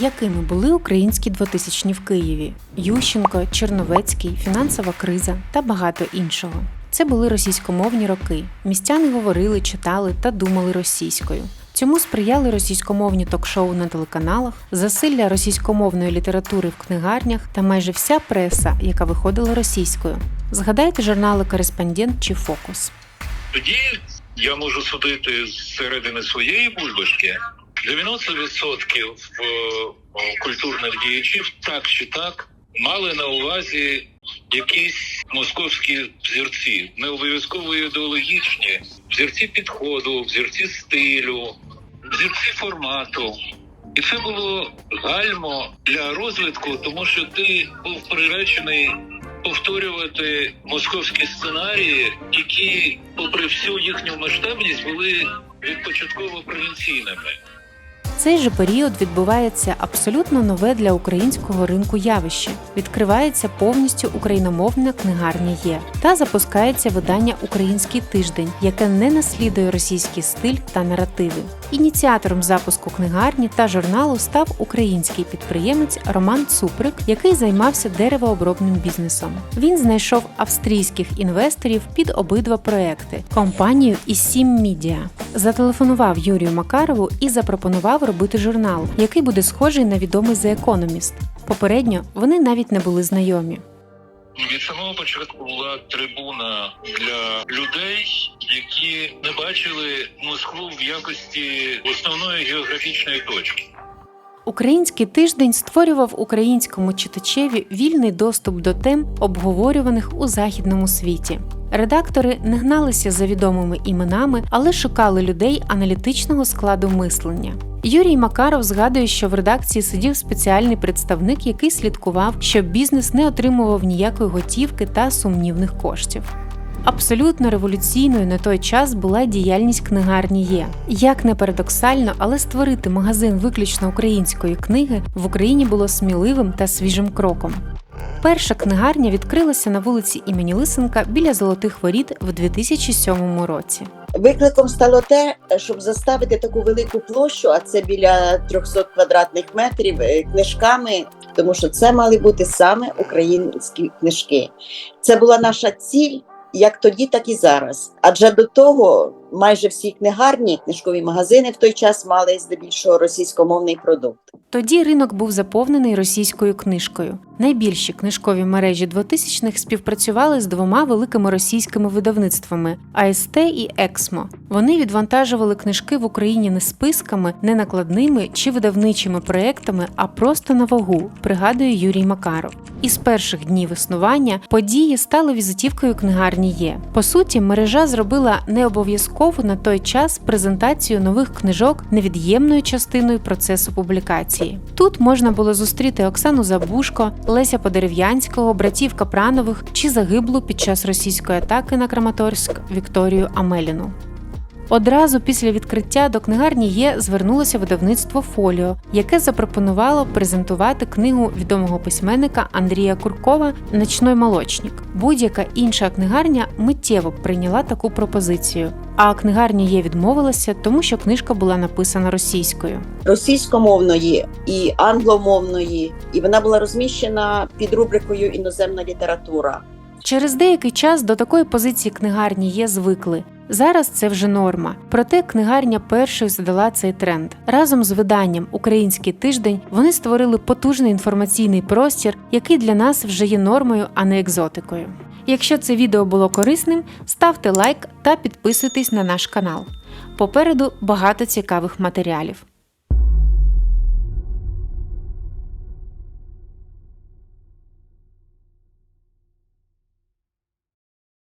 Якими були українські 2000-ні в Києві? Ющенко, Черновецький, фінансова криза та багато іншого. Це були російськомовні роки. Містяни говорили, читали та думали російською. Цьому сприяли російськомовні ток-шоу на телеканалах, засилля російськомовної літератури в книгарнях та майже вся преса, яка виходила російською. Згадайте журнали Кореспондент чи Фокус. Тоді я можу судити з середини своєї бульбашки. 90% е, культурних діячів так чи так мали на увазі якісь московські взірці, не обов'язково ідеологічні, взірці підходу, взірці стилю, взірці формату. І це було гальмо для розвитку, тому що ти був приречений повторювати московські сценарії, які, попри всю їхню масштабність, були відпочатково провінційними. Цей же період відбувається абсолютно нове для українського ринку явище. Відкривається повністю україномовна книгарня є та запускається видання Український тиждень, яке не наслідує російський стиль та наративи. Ініціатором запуску книгарні та журналу став український підприємець Роман Цуприк, який займався деревообробним бізнесом. Він знайшов австрійських інвесторів під обидва проекти компанію і Сім Мідіа. Зателефонував Юрію Макарову і запропонував робити журнал, який буде схожий на відомий The Economist. Попередньо вони навіть не були знайомі. Від самого початку була трибуна для людей, які не бачили Москву в якості основної географічної точки. Український тиждень створював українському читачеві вільний доступ до тем, обговорюваних у західному світі. Редактори не гналися за відомими іменами, але шукали людей аналітичного складу мислення. Юрій Макаров згадує, що в редакції сидів спеціальний представник, який слідкував, щоб бізнес не отримував ніякої готівки та сумнівних коштів. Абсолютно революційною на той час була діяльність книгарні є. Як не парадоксально, але створити магазин виключно української книги в Україні було сміливим та свіжим кроком. Перша книгарня відкрилася на вулиці імені Лисенка біля Золотих Воріт в 2007 році. Викликом стало те, щоб заставити таку велику площу, а це біля 300 квадратних метрів, е, книжками, тому що це мали бути саме українські книжки. Це була наша ціль. Як тоді, так і зараз. Адже до того майже всі книгарні, книжкові магазини в той час мали здебільшого російськомовний продукт. Тоді ринок був заповнений російською книжкою. Найбільші книжкові мережі 2000-х співпрацювали з двома великими російськими видавництвами АСТ і Ексмо. Вони відвантажували книжки в Україні не списками, не накладними чи видавничими проектами, а просто на вагу, пригадує Юрій Макаров. Із перших днів існування події стали візитівкою книгарні є. По суті, мережа зробила не обов'язково на той час презентацію нових книжок невід'ємною частиною процесу публікації. Тут можна було зустріти Оксану Забушко, Леся Подерев'янського, братів Капранових чи загиблу під час російської атаки на Краматорськ Вікторію Амеліну. Одразу після відкриття до книгарні є звернулося видавництво Фоліо, яке запропонувало презентувати книгу відомого письменника Андрія Куркова Ночной молочник. Будь-яка інша книгарня миттєво прийняла таку пропозицію. А книгарня є відмовилася, тому що книжка була написана російською. Російськомовної і англомовної, і вона була розміщена під рубрикою іноземна література. Через деякий час до такої позиції книгарні є звикли. Зараз це вже норма. Проте книгарня першою задала цей тренд. Разом з виданням Український тиждень вони створили потужний інформаційний простір, який для нас вже є нормою, а не екзотикою. Якщо це відео було корисним, ставте лайк та підписуйтесь на наш канал. Попереду багато цікавих матеріалів.